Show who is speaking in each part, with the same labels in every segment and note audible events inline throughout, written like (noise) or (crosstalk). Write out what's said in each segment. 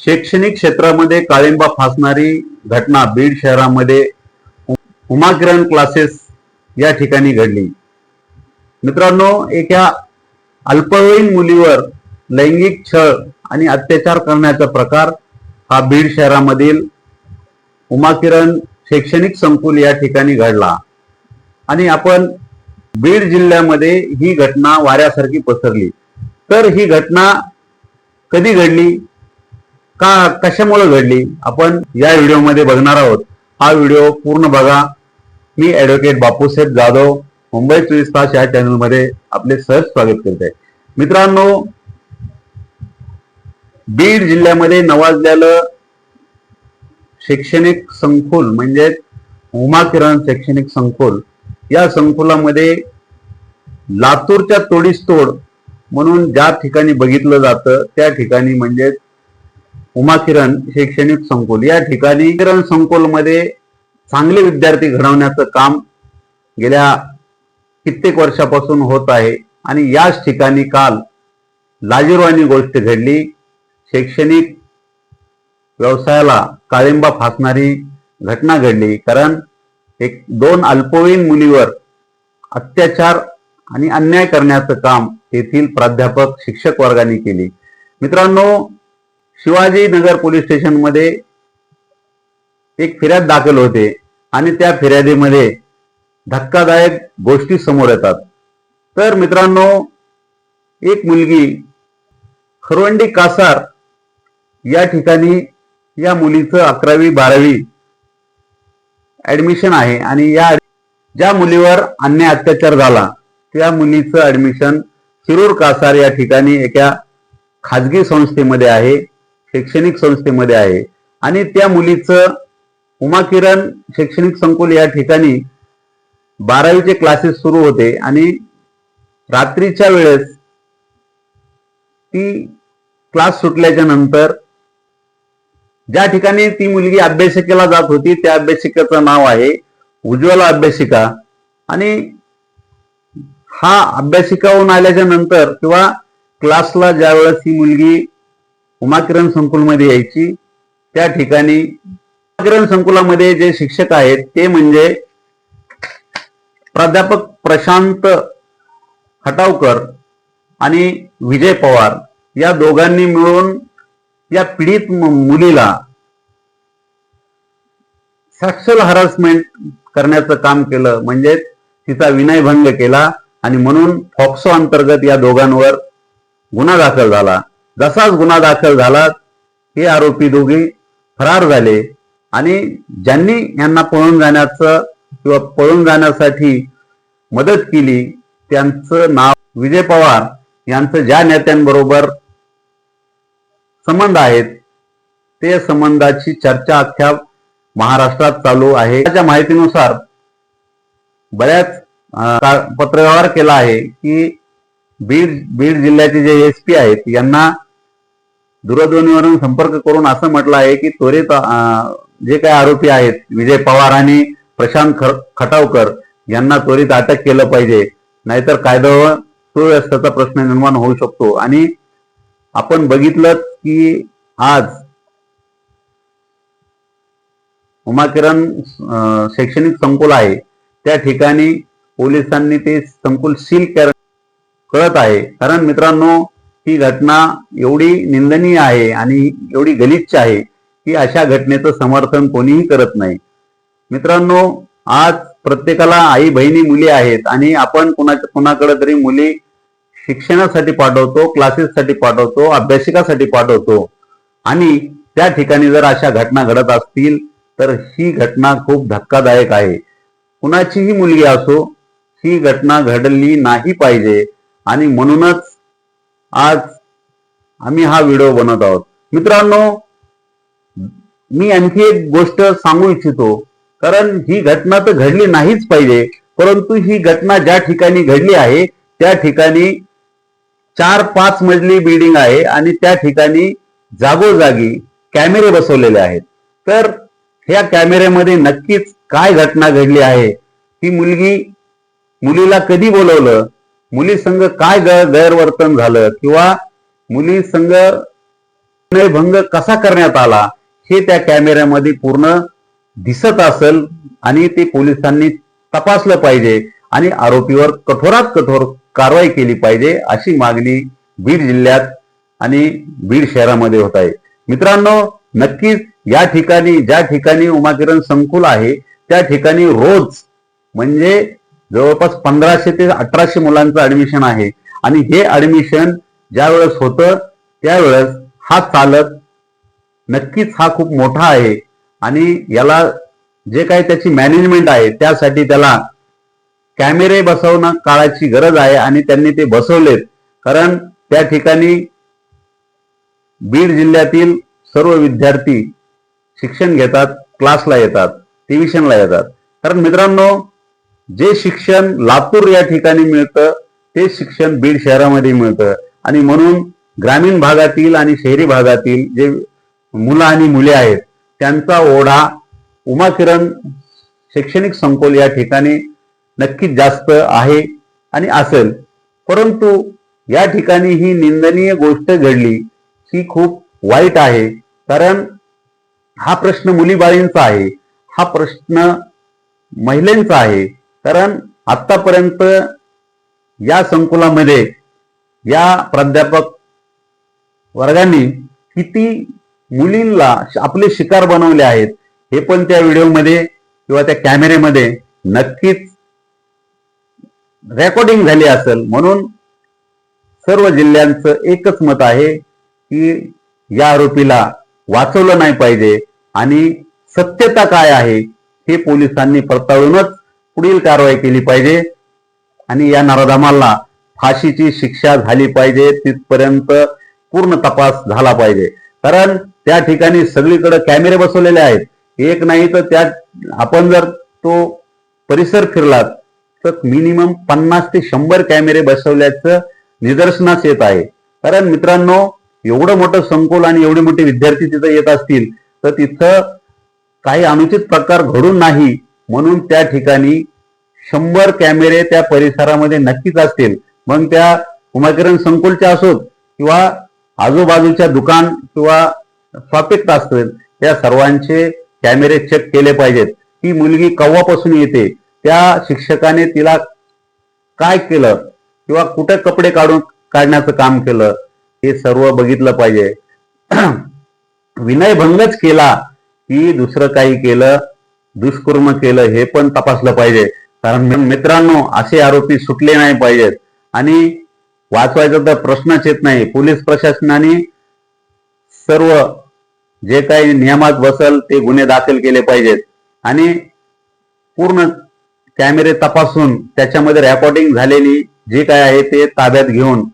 Speaker 1: शैक्षणिक क्षेत्रामध्ये काळिंबा फासणारी घटना बीड शहरामध्ये उमाकिरण क्लासेस या ठिकाणी घडली. मित्रांनो एका अल्पवयीन मुलीवर लैंगिक छळ आणि अत्याचार करण्याचा प्रकार हा बीड शहरामधील उमाकिरण शैक्षणिक संकुल या ठिकाणी घडला. आणि आपण बीड जिल्ह्यामध्ये ही घटना वाऱ्यासारखी पसरली. तर ही घटना कधी घडली? का कशामुळे घडली? आपण या व्हिडिओमध्ये बघणार आहोत. हा व्हिडिओ पूर्ण बघा. मी ऍडव्होकेट बापूसाहेब जाधव मुंबई चोवीस तास या चॅनलमध्ये आपले सहज स्वागत करत आहे मित्रांनो बीड जिल्ह्यामध्ये नवाजलेलं शैक्षणिक संकुल म्हणजे उमा किरण शैक्षणिक संकुल या संकुलामध्ये लातूरच्या तोडीस तोड म्हणून ज्या ठिकाणी बघितलं जातं त्या ठिकाणी म्हणजे उमा किरण शैक्षणिक संकुल. या ठिकाणी किरण संकुलमध्ये चांगले विद्यार्थी घडवण्याचं काम गेल्या कित्येक वर्षापासून होत आहे. आणि याच ठिकाणी काल लाजीरवाणी गोष्ट घडली. शैक्षणिक व्यवसायाला काळिंबा फासणारी घटना घडली. कारण एक दोन अल्पवयीन मुलीवर अत्याचार आणि अन्याय करण्याचं काम येथील प्राध्यापक शिक्षक वर्गाने केली. मित्रांनो शिवाजीनगर पोलीस स्टेशनमध्ये एक फिर्याद दाखल होते आणि त्या फिर्यादीमध्ये धक्कादायक गोष्टी समोर येतात. तर मित्रांनो एक मुलगी खरवंडी कासार या ठिकाणी या मुलीचं अकरावी बारावी ऍडमिशन आहे आणि या ज्या मुलीवर अन्याय अत्याचार झाला त्या मुलीचं ऍडमिशन शिरूर कासार या ठिकाणी एका खाजगी संस्थेमध्ये आहे. शैक्षणिक संस्थेमध्ये आहे. आणि त्या मुलीचं उमाकिरण शैक्षणिक संकुल या ठिकाणी बारावीचे क्लासेस सुरू होते. आणि रात्रीच्या वेळेस ती क्लास सुटल्याच्या नंतर ज्या ठिकाणी ती मुलगी अभ्यासिकेला जात होती त्या अभ्यासिकेचं नाव आहे उज्ज्वला अभ्यासिका. आणि हा अभ्यासिकाहून आल्याच्यानंतर किंवा क्लासला ज्या वेळेस ही मुलगी उमाकिरण संकुलमध्ये यायची. त्या ठिकाणी उमाकिरण संकुलामध्ये जे शिक्षक आहेत ते म्हणजे प्राध्यापक प्रशांत खटावकर आणि विजय पवार या दोघांनी मिळून या पीडित मुलीला सेक्शुअल हरासमेंट करण्याचं काम केलं. म्हणजे तिचा विनयभंग केला आणि म्हणून फॉक्सो अंतर्गत या दोघांवर गुन्हा दाखल झाला. जसाच गुन्हा दाखल झाला हे आरोपी दोघे फरार झाले. आणि ज्यांनी यांना पळून जाण्याचं किंवा पळून जाण्यासाठी मदत केली त्यांचं नाव विजय पवार यांचं ज्या नेत्यांबरोबर संबंध आहेत ते संबंधाची चर्चा अख्ख्या महाराष्ट्रात चालू आहे. त्याच्या माहितीनुसार बऱ्याच पत्रव्यवहार केला आहे की बीड बीड जिल्ह्याचे जे एस पी आहेत यांना दूरध्वनीवरून संपर्क करून असं म्हटलं आहे की त्वरित जे काही आरोपी आहेत विजय पवार आणि प्रशांत खटावकर यांना त्वरित अटक केलं पाहिजे. नाहीतर कायदा सुव्यवस्थेचा प्रश्न निर्माण होऊ शकतो. आणि आपण बघितलं की आज उमाकिरण शैक्षणिक संकुल आहे. त्या ठिकाणी पोलिसांनी ते संकुल सील कर कळत आहे. कारण मित्रांनो ही घटना एवढी निंदनीय आहे आणि एवढी गलिच्छ आहे की अशा घटनेचं समर्थन कोणीही करत नाही. मित्रांनो आज प्रत्येकाला आई बहिणी मुली आहेत आणि आपण कुणाच्या कुणाकडे तरी मुली शिक्षणासाठी पाठवतो क्लासेससाठी पाठवतो अभ्यासिकासाठी पाठवतो आणि त्या ठिकाणी जर अशा घटना घडत असतील तर ही घटना खूप धक्कादायक आहे. कुणाचीही मुलगी असो ही घटना घडली नाही पाहिजे आणि म्हणूनच आज आम्ही हा व्हिडिओ बनवत आहोत. मित्रांनो मी आणखी एक गोष्ट सांगू इच्छितो. कारण ही घटना तर घडली नाहीच पाहिजे परंतु ही घटना ज्या ठिकाणी घडली आहे त्या ठिकाणी चार पाच मजली बिल्डिंग आहे आणि त्या ठिकाणी जागोजागी कॅमेरे बसवलेले आहेत. तर ह्या कॅमेऱ्यामध्ये नक्कीच काय घटना घडली आहे? ती मुलगी मुलीला कधी बोलवलं? मुली संघ काय ग- गैरवर्तन झालं किंवा मुली संघ भंग कसा करण्यात आला हे त्या कॅमेऱ्यामध्ये पूर्ण दिसत असेल आणि ते पोलिसांनी तपासलं पाहिजे आणि आरोपीवर कठोरात कठोर कारवाई केली पाहिजे अशी मागणी बीड जिल्ह्यात आणि बीड शहरामध्ये होत आहे. मित्रांनो नक्कीच या ठिकाणी ज्या ठिकाणी उमाकिरण संकुल आहे त्या ठिकाणी रोज म्हणजे जवळपास पंधराशे ते अठराशे मुलांचं ऍडमिशन आहे. आणि हे ऍडमिशन ज्या वेळेस होतं त्यावेळेस हा चालक नक्कीच हा खूप मोठा आहे. आणि याला जे काही त्याची मॅनेजमेंट आहे त्यासाठी त्याला कॅमेरे बसवणं काळाची गरज आहे आणि त्यांनी ते बसवलेत. कारण त्या ठिकाणी बीड जिल्ह्यातील सर्व विद्यार्थी शिक्षण घेतात क्लासला येतात ट्युशनला येतात. कारण मित्रांनो जे शिक्षण लातूर या ठिकाणी मिळतं ते शिक्षण बीड शहरामध्ये मिळतं. आणि म्हणून ग्रामीण भागातील आणि शहरी भागातील जे मुलं आणि मुले आहेत त्यांचा ओढा उमाकिरण शैक्षणिक संकुल या ठिकाणी नक्कीच जास्त आहे आणि असेल. परंतु या ठिकाणी ही निंदनीय गोष्ट घडली ही खूप वाईट आहे. कारण हा प्रश्न मुलीबाळींचा आहे हा प्रश्न महिलांचा आहे. कारण आतापर्यंत या संकुलामध्ये या प्राध्यापक वर्गांनी किती मुलींना आपले शिकार बनवले आहेत हे पण त्या व्हिडिओमध्ये किंवा त्या कॅमेरेमध्ये नक्कीच रेकॉर्डिंग झाली असेल. म्हणून सर्व जिल्ह्यांचं एकच मत आहे की या आरोपीला वाचवलं नाही पाहिजे आणि सत्यता काय आहे हे पोलिसांनी पडताळूनच पुढील कारवाई केली पाहिजे. आणि या नराधमाला फाशीची शिक्षा झाली पाहिजे. तिथपर्यंत पूर्ण तपास झाला पाहिजे. कारण त्या ठिकाणी सगळीकडे कॅमेरे बसवलेले आहेत. एक नाही तर त्या आपण जर तो परिसर फिरलात तर मिनिमम पन्नास ते शंभर कॅमेरे बसवल्याचं निदर्शनास येत आहे. कारण मित्रांनो एवढं मोठं संकुल आणि एवढे मोठे विद्यार्थी तिथं येत असतील तर तिथं काही अनुचित प्रकार घडून नाही. म्हणून त्या ठिकाणी शंभर कॅमेरे त्या परिसरामध्ये नक्कीच असतील. मग त्या उमाकिरण संकुलच्या असोत किंवा आजूबाजूच्या दुकान किंवा शॉपिंग असतील त्या सर्वांचे कॅमेरे चेक केले पाहिजेत. ती मुलगी कव्वापासून येते. त्या शिक्षकाने तिला काय केलं किंवा कुठे कपडे काढून काढण्याचं काम केलं हे सर्व बघितलं पाहिजे. (clears throat) विनयभंगच केला की दुसरं काही केलं. दुष्कर्म केलं हे पण तपासलं पाहिजे. कारण मित्रांनो असे आरोपी सुटले नाही पाहिजेत. आणि वाचवायचा तर प्रश्नच येत नाही. पोलीस प्रशासनाने सर्व जे काही नियमात बसल ते गुन्हे दाखल केले पाहिजेत. आणि पूर्ण कॅमेरे तपासून त्याच्यामध्ये रेकॉर्डिंग झालेली जे काय आहे ते ताब्यात घेऊन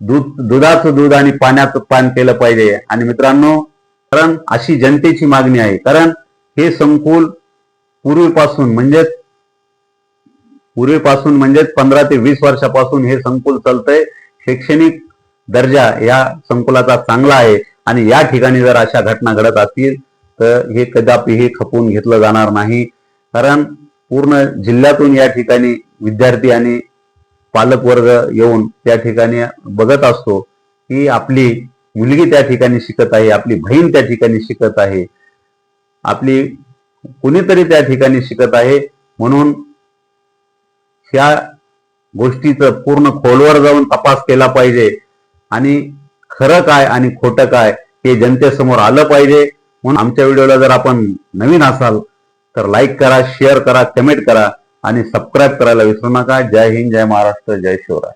Speaker 1: दूध दुधाचं दूध आणि पाण्याचं पान केलं पाहिजे. आणि मित्रांनो कारण अशी जनतेची मागणी आहे. कारण हे संकुल पूर्वीपासून म्हणजेच पूर्वीपासून म्हणजेच पंधरा ते वीस वर्षापासून हे संकुल चालतंय. शैक्षणिक दर्जा या संकुलाचा चांगला आहे आणि या ठिकाणी जर अशा घटना घडत असतील तर हे कदापि हे खपवून घेतलं जाणार नाही. कारण पूर्ण जिल्ह्यातून या ठिकाणी विद्यार्थी आणि पालक वर्ग येऊन त्या ठिकाणी बघत असतो की आपली मुलगी त्या ठिकाणी शिकत आहे आपली बहीण त्या ठिकाणी शिकत आहे. आपली कुणीतरी त्या ठिकाणी शिकत आहे. म्हणून ह्या गोष्टीचं पूर्ण खोलवर जाऊन तपास केला पाहिजे. आणि खरं काय आणि खोटं काय हे जनतेसमोर आलं पाहिजे. म्हणून आमच्या व्हिडिओला जर आपण नवीन असाल तर लाईक करा शेअर करा कमेंट करा आणि सबस्क्राईब करायला विसरू नका. जय हिंद जय महाराष्ट्र जय शिवराय.